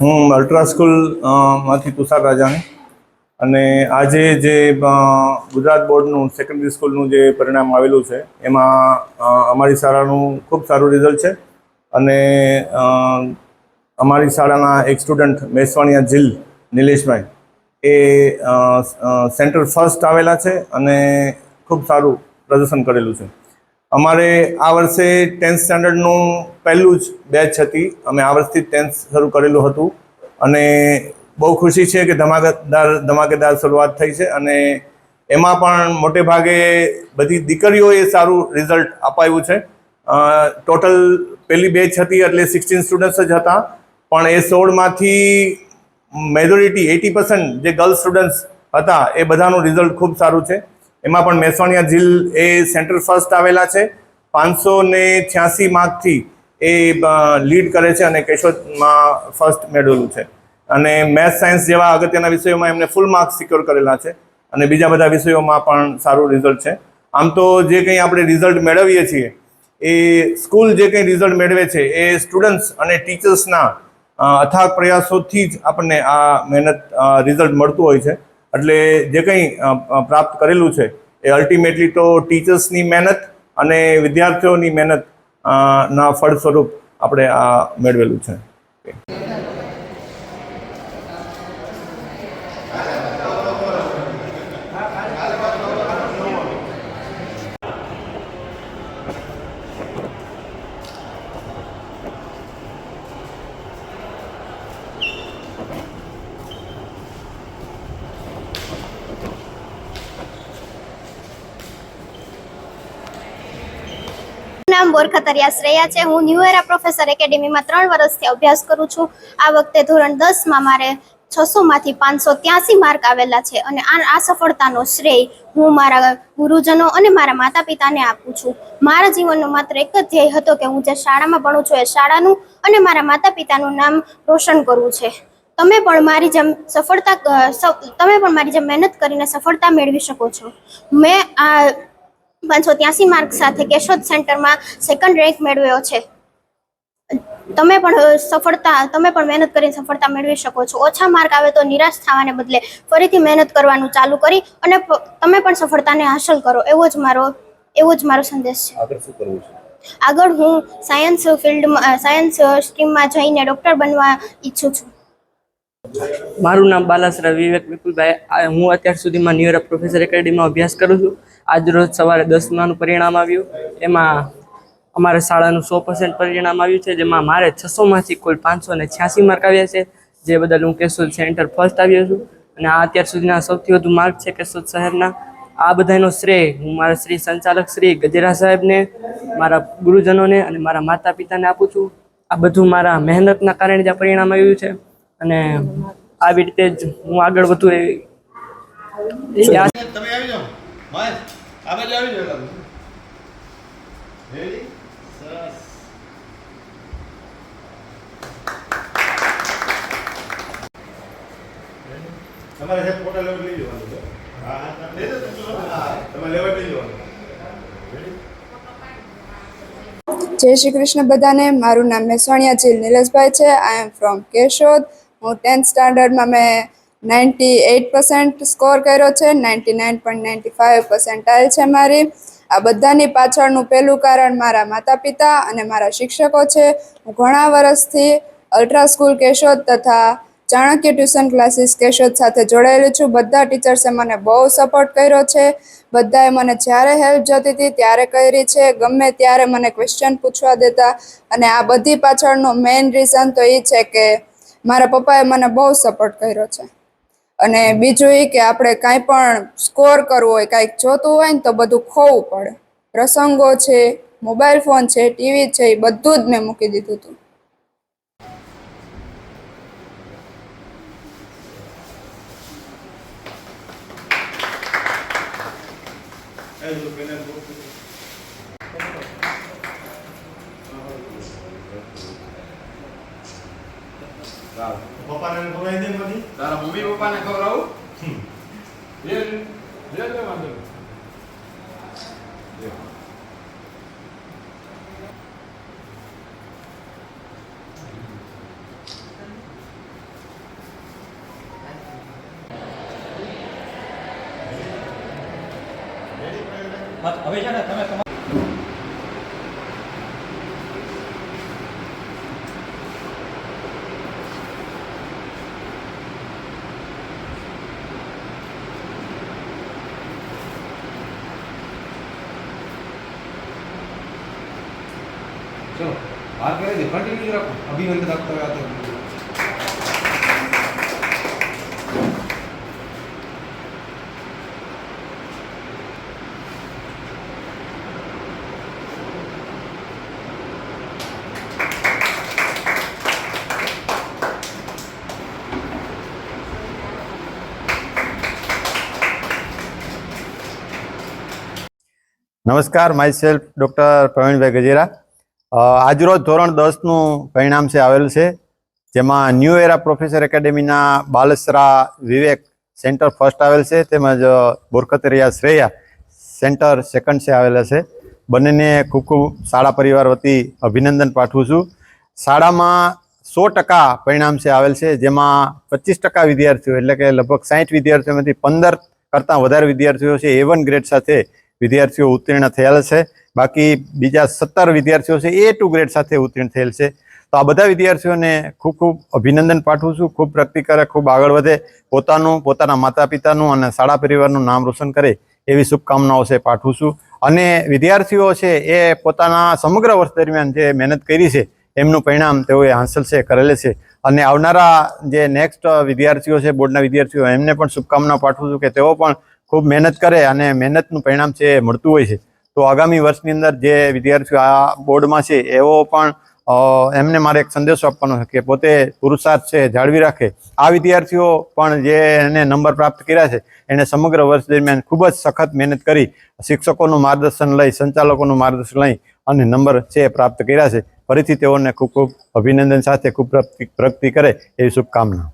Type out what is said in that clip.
હું અલ્ટ્રા સ્કૂલમાંથી તુષાર રાજાણી. અને આજે જે ગુજરાત બોર્ડનું સેકન્ડરી સ્કૂલનું જે પરિણામ આવેલું છે, એમાં અમારી શાળાનું ખૂબ સારું રિઝલ્ટ છે. અને અમારી શાળાના એક સ્ટુડન્ટ મેસવાણિયા જીલ, નિલેશભાઈ, એ સેન્ટર ફર્સ્ટ આવેલા છે અને ખૂબ સારું પ્રદર્શન કરેલું છે. અમારે આ વર્ષે ટેન્થ સ્ટાન્ડર્ડનું પહેલું જ બેચ હતી. અમે આ વર્ષથી ટેન્થ શરૂ કરેલું હતું. અને બહુ ખુશી છે કે ધમાકેદાર ધમાકેદાર શરૂઆત થઈ છે. અને એમાં પણ મોટે ભાગે બધી દીકરીઓએ સારું રિઝલ્ટ અપાયું છે. ટોટલ પહેલી બેચ હતી એટલે સિક્સટીન સ્ટુડન્ટ્સ જ હતા. પણ એ સોળમાંથી મેજોરિટી એટી પર્સન્ટ જે ગર્લ્સ સ્ટુડન્ટ્સ હતા, એ બધાનું રિઝલ્ટ ખૂબ સારું છે. એમાં પણ મહેસાણિયા જિલ્લ એ સેન્ટર ફર્સ્ટ આવેલા છે. પાંચસો ને છ્યાસી માર્કથી એ લીડ કરે છે અને કેશોદમાં ફર્સ્ટ મેળવેલું છે. અને મેથ્સ સાયન્સ જેવા અગત્યના વિષયોમાં એમને ફૂલ માર્ક્સ સિક્યોર કરેલા છે. અને બીજા બધા વિષયોમાં પણ સારું રિઝલ્ટ છે. આમ તો જે કંઈ આપણે રિઝલ્ટ મેળવીએ છીએ, એ સ્કૂલ જે કંઈ રિઝલ્ટ મેળવે છે, એ સ્ટુડન્ટ્સ અને ટીચર્સના અથાગ પ્રયાસોથી જ આપણને આ મહેનત રિઝલ્ટ મળતું હોય છે. એટલે જે કંઈ પ્રાપ્ત કરેલું છે, એ અલ્ટિમેટલી તો ટીચર્સની મહેનત અને વિદ્યાર્થીઓની મહેનત ના ફળ સ્વરૂપ આપણે આ મેળવેલું છે. નામ બોરખતરિયા શ્રેયા છે. હું ન્યૂ એરા પ્રોફેસર એકેડેમીમાં ત્રણ વર્ષથી અભ્યાસ કરું છું. આ વખતે ધોરણ દસમાં મારે છસોમાંથી પાંચસો ત્યાસી માર્ક આવેલા છે અને આ સફળતાનો શ્રેય હું મારા ગુરુજનો અને મારા માતા પિતાને આપું છું. મારા જીવનનો માત્ર એક જ ધ્યેય હતો કે હું જે શાળામાં ભણું છું એ શાળાનું અને મારા માતા પિતાનું નામ રોશન કરવું છે. તમે પણ મારી જેમ સફળતા તમે પણ મારી જેમ મહેનત કરીને સફળતા મેળવી શકો છો. મેં આ પાંચસો ત્યાસી માર્ક સાથે કેશોદ સેન્ટરમાં સેકન્ડ રેન્ક મેળવ્યો છે. તમે પણ સફળતા તમે પણ મહેનત કરીને સફળતા મેળવી શકો છો. ઓછા માર્ક આવે તો નિરાશ થવાને બદલે ફરીથી મહેનત કરવાનું ચાલુ કરી અને તમે પણ સફળતાને હાંસલ કરો. એવો જ મારો એવો જ મારો સંદેશ છે. આગળ શું કરવું છે? આગળ હું સાયન્સ ફિલ્ડમાં સાયન્સ સ્ટ્રીમમાં જઈને ડૉક્ટર બનવા ઈચ્છું છું. મારું નામ બાલાસરા વિવેક વિપુલભાઈ. હું અત્યાર સુધીમાં ન્યુ ઇયર પ્રોફેસર એકેડેમીમાં અભ્યાસ કરું છું. આજ રોજ સવારે દસમાનું પરિણામ આવ્યું. એમાં અમારા શાળાનું સો પર્સન્ટ પરિણામ આવ્યું છે, જેમાં મારે છસોમાંથી કુલ પાંચસો ને છ્યાસી માર્ક આવ્યા છે, જે બદલ હું કેશોદ સેન્ટર ફર્સ્ટ આવ્યો છું. અને આ અત્યાર સુધીના સૌથી વધુ માર્ક છે કેશોદ શહેરના. આ બધાનો શ્રેય હું મારા શ્રી સંચાલક શ્રી ગજેરા સાહેબને, મારા ગુરુજનોને અને મારા માતા પિતાને આપું છું. આ બધું મારા મહેનતના કારણે જ આ પરિણામ આવ્યું છે. અને આવી રીતે જ હું આગળ વધુ એ એ તમે આવી જાઓ. મહેશ આ બાજુ આવી જાઓ. રેડી સરસ. તમારે સાહેબ ફોટા લેવા લઈ જવાનું છે. હા હા લઈ જજો તમે. હા લઈ જવાનું. જય શ્રી કૃષ્ણ બધાને. મારું નામ મેસવાણિયા જીલ નિલેશભાઈ છે. I am from Keshod. હું ટેન્થ સ્ટાન્ડર્ડમાં મેં નાઇન્ટી એઇટ પર્સન્ટ સ્કોર કર્યો છે ninety nine point ninety five percentile છે મારી. આ બધાની પાછળનું પહેલું કારણ મારા માતા પિતા અને મારા શિક્ષકો છે. હું ઘણા વર્ષથી અલ્ટ્રા સ્કૂલ કેશોદ તથા ચાણક્ય ટ્યુશન ક્લાસીસ કેશોદ સાથે જોડાયેલી છું. બધા ટીચર્સે મને બહુ સપોર્ટ કર્યો છે. બધાએ મને જ્યારે હેલ્પ જોતી હતી ત્યારે કરી છે. ગમે ત્યારે મને ક્વેશ્ચન પૂછવા દેતા અને આ બધી પાછળનો મેઇન રીઝન તો એ છે કે મારા પપ્પાએ મને બહુ સપોર્ટ કર્યો છે. અને બીજું એ કે આપણે કાંઈ પણ સ્કોર કરવો હોય, કાંઈક જોતું હોય ને તો બધું ખોવું પડે. પ્રસંગો છે મોબાઈલ ફોન છે ટીવી છે એ બધું જ મેં મૂકી દીધું હતું. એ હા પપ્પાને ખવડાવી દે પછી? તારા મમ્મી પપ્પાને ખવડાવું? લે લે લે વાંધો હવે છે ને તમે હાથ કરી દે કન્ટિન્યુ રાખો અભિનંદન આપતા હોય આ તો નમસ્કાર my self doctor Pravinbhai Gajera અ, આજરોજ ધોરણ દસનું પરિણામ છે આવેલ છે, જેમાં ન્યૂ એરા પ્રોફેસર એકેડેમીના બાલસરા વિવેક સેન્ટર ફર્સ્ટ આવેલ છે, તેમજ બોરકતરિયા શ્રેયા સેન્ટર સેકન્ડ છે આવેલા છે. બંનેને ખૂબ ખૂબ શાળા પરિવાર વતી અભિનંદન પાઠવું છું. શાળામાં સો ટકા પરિણામ છે આવેલ છે, જેમાં પચીસ ટકા વિદ્યાર્થીઓ, એટલે કે લગભગ સાહીઠ વિદ્યાર્થીઓમાંથી પંદર કરતાં વધારે વિદ્યાર્થીઓ છે, એ વન ગ્રેડ સાથે વિદ્યાર્થીઓ ઉત્તીર્ણ થયેલ છે. બાકી બીજા સત્તર વિદ્યાર્થીઓ છે એ ટુ ગ્રેડ સાથે ઉત્તીર્ણ થયેલ છે. તો આ બધા વિદ્યાર્થીઓને ખૂબ ખૂબ અભિનંદન પાઠવું છું. ખૂબ પ્રગતિ કરે ખૂબ આગળ વધે. પોતાનું, પોતાના માતા પિતાનું અને શાળા પરિવારનું નામ રોશન કરે એવી શુભકામનાઓ છે, પાઠવું છું. અને વિદ્યાર્થીઓ છે, એ પોતાના સમગ્ર વર્ષ દરમિયાન જે મહેનત કરી છે, એમનું પરિણામ તેઓએ હાંસલ છે, કરેલે છે. અને આવનારા જે નેક્સ્ટ વિદ્યાર્થીઓ છે બોર્ડના વિદ્યાર્થીઓ, એમને પણ શુભકામના પાઠવું છું કે તેઓ પણ ખૂબ મહેનત કરે અને મહેનતનું પરિણામ છે મળતું હોય છે. તો આગામી વર્ષની અંદર જે વિદ્યાર્થીઓ આ બોર્ડમાં છે એવો પણ એમને મારે એક સંદેશો આપવાનો છે કે પોતે પુરુષાર્થ છે, જાળવી રાખે. આ વિદ્યાર્થીઓ પણ જે એને નંબર પ્રાપ્ત કર્યા છે એણે સમગ્ર વર્ષ દરમિયાન ખૂબ જ સખત મહેનત કરી, શિક્ષકોનું માર્ગદર્શન લઈ, સંચાલકોનું માર્ગદર્શન લઈ અને નંબર છે પ્રાપ્ત કર્યા છે. ફરીથી તેઓને ખૂબ ખૂબ અભિનંદન સાથે ખૂબ પ્રગતિ કરે એવી શુભકામના.